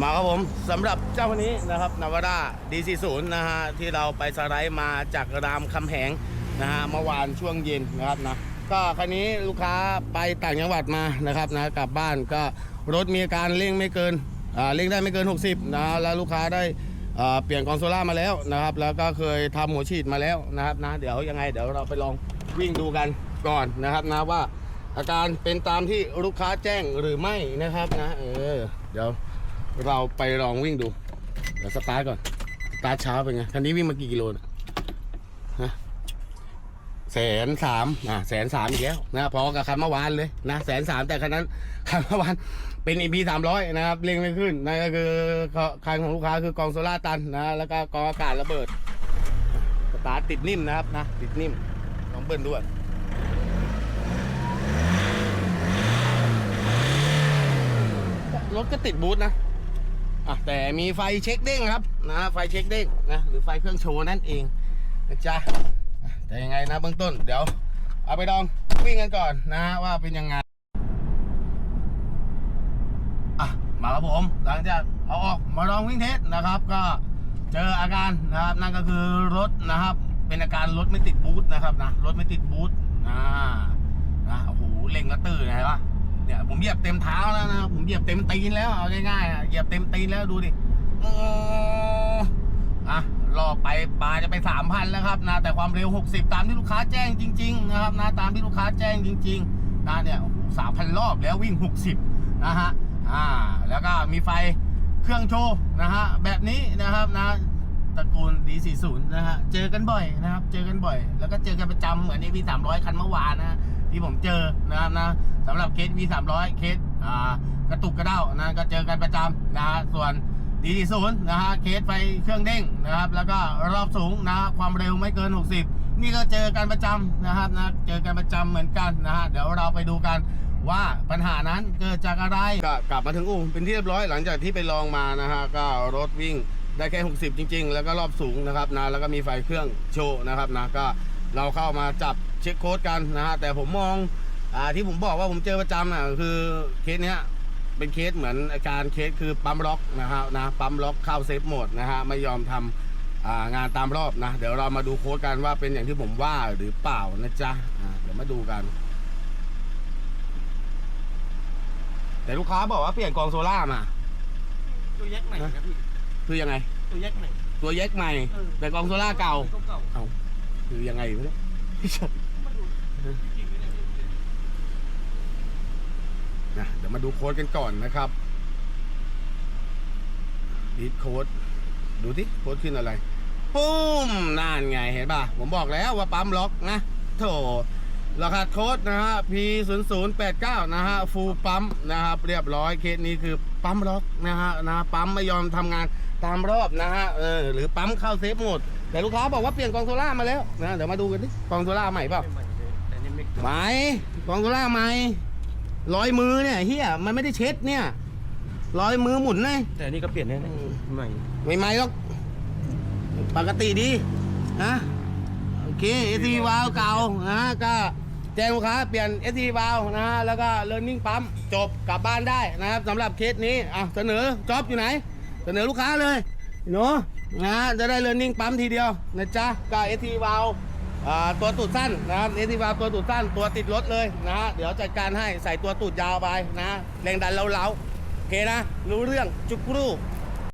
มาครับผมสำหรับเจ้าคนนี้นะครับนาวาร่า D40 นะฮะที่เราไปสไลด์มาจากรามคำแหงนะฮะเมื่อวานช่วงเย็นนะครับนะก็คันนี้ลูกค้าไปต่างจังหวัดมานะครับนะกลับบ้านก็รถมีอาการเร่งไม่เกินอ่าเร่งได้ไม่เกิน 60นะแล้วลูกค้าได้อ่อเปลี่ยนกองโซล่ามาแล้วนะครับแล้วก็เคยทำหัวฉีดมาแล้วนะครับนะเดี๋ยวยังไงเดี๋ยวเราไปลองวิ่งดูกันก่อนนะครับนะว่าอาการเป็นตามที่ลูกค้าแจ้งหรือไม่นะครับนะเออเดี๋ยว เราไปลองวิ่งดู เดี๋ยวสตาร์ทก่อน สตาร์ทเช้าเป็นไง คันนี้วิ่งมากี่กิโลนะฮะแสนสามอะแสนสามอีกแล้วนะพอกับคันเมื่อวานเลยนะแสนสามแต่คันนั้นคันเมื่อวานเป็น EP สามร้อยนะครับเร่งไม่ขึ้นนั่นก็คือคันของลูกค้าคือกองโซล่าตันนะแล้วก็กองอากาศระเบิดสตาร์ทติดนิ่มนะครับนะติดนิ่มลองเบิ้ลด้วยรถก็ติดบูทนะ อะแต่มีไฟเช็คเด้งครับนะไฟเช็คเด้งนะหรือไฟเครื่องโชว์นั่นเองนะจ๊ะแต่ยังไงนะเบื้องต้นเดี๋ยวเอาไปลองวิ่งกันก่อนนะฮะว่าเป็นยังไงอะมาครับผมหลังจากเอาออกมาลองวิ่งเทสนะครับ ก็เจออาการนะครับนั่นก็คือรถนะครับ เป็นอาการรถไม่ติดบูทนะครับนะรถไม่ติดบูทอ่านะโอ้โหเล็งแล้วตื่นไงวะ เนี่ยผมเหยียบเต็มเท้าแล้วนะผมเหยียบเต็มตีนแล้วเอาง่ายๆเหยียบเต็มตีนแล้วดูดิอะรอไปปลาจะไปสามพันแล้วครับนะแต่ความเร็ว 60 ตามที่ลูกค้าแจ้งจริง ๆ นะครับนะตามที่ลูกค้าแจ้งจริง ๆนะเนี่ยสามพันรอบแล้ววิ่ง 60 นะฮะอ่าแล้วก็มีไฟเครื่องโชว์นะฮะแบบนี้นะครับนะตระกูล D40 นะฮะ เจอกันบ่อยนะครับ เจอกันบ่อย แล้วก็เจอกันประจำเหมือน AP 300 คันเมื่อวานนะ ที่ผมเจอนะครับนะสำหรับเคส V 3 0 0 เคสอ่ากระตุกกระเด้านะก็เจอกันประจำนะฮะส่วนดีที่ศูนย์นะฮะเคสไฟเครื่องเด้งนะครับ แล้วก็รอบสูงนะฮะความเร็วไม่เกิน 60 นี่ก็เจอกันประจำนะครับนะเจอกันประจำเหมือนกันนะฮะเดี๋ยวเราไปดูกันว่าปัญหานั้นเกิดจากอะไรก็กลับมาถึงอู่เป็นที่เรียบร้อยหลังจากที่ไปลองมานะฮะก็รถวิ่งได้แค่ 60 จริง ๆ แล้วก็รอบสูงนะครับนะแล้วก็มีไฟเครื่องโชว์นะครับนะก็ เราเข้ามาจับเช็คโค้ดกันนะฮะแต่ผมมองอ่าที่ผมบอกว่าผมเจอประจำอะคือเคสเนี้ยเป็นเคสเหมือนอาการเคสคือปั๊มล็อกนะครับนะปั๊มล็อกเข้าเซฟโหมดนะฮะไม่ยอมทำอ่างานตามรอบนะ เดี๋ยวเรามาดูโค้ดกันว่าเป็นอย่างที่ผมว่าหรือเปล่านะจ๊ะอ่าเดี๋ยวมาดูกัน แต่ลูกค้าบอกว่าเปลี่ยนกองโซล่ามา ตัวแยกใหม่นะพี่คือยังไง ตัวแยกใหม่ตัวแยกใหม่ เออแต่กองโซล่าเก่าเก่า เอา คือยังไงวะเนี่ยๆมาดูจริงๆเลยนะเดี๋ยวมาดูโค้ดกันก่อนนะครับดีดโค้ดดูที่โค้ดขึ้นอะไร ปุ้มนั่นไงเห็นป่ะ ผมบอกแล้วว่าปั๊มล็อกนะ โถรหัสโค้ดนะฮะ P 0 0 8 9นะฮะ ฟูลปั๊มนะครับ เรียบร้อยเคสนี้คือปั๊มล็อกนะฮะนะปั๊มไม่ยอมทำงาน ตามรอบนะฮะเออหรือปั๊มเข้าเซฟโหมดแต่ลูกค้าบอกว่าเปลี่ยนกองโซล่ามาแล้วนะเดี๋ยวมาดูกันดิกองโซล่าใหม่เปล่าใหม่เลยแต่นี่ไม่ไหมกองโซล่าไหมร้อยมือเนี่ยเฮียมันไม่ได้เช็ดเนี่ยร้อยมือหมุนเลยแต่นี่ก็เปลี่ยนแน่ๆใหม่ไม่ไหมหรอกปกติดีนะโอเคเอทีวาลเก่านะก็แจ้งลูกค้าเปลี่ยนเอทีวาลนะฮะแล้วก็เลิร์นนิ่งปั๊มจบกลับบ้านได้นะครับสำหรับเคสนี้อะเสนอจ็อบอยู่ไหน เสนอลูกค้าเลยเนาะนะจะได้เลิร์นนิ่งปั๊มทีเดียวนะจ๊ะกับเอทีวาลตัวตูดสั้นนะครับเอทีวาลตัวตูดสั้นตัวติดรถเลยนะฮะเดี๋ยวจัดการให้ใส่ตัวตูดยาวไปนะแรงดันเล้าๆโอเคนะ รู้เรื่องจุกรู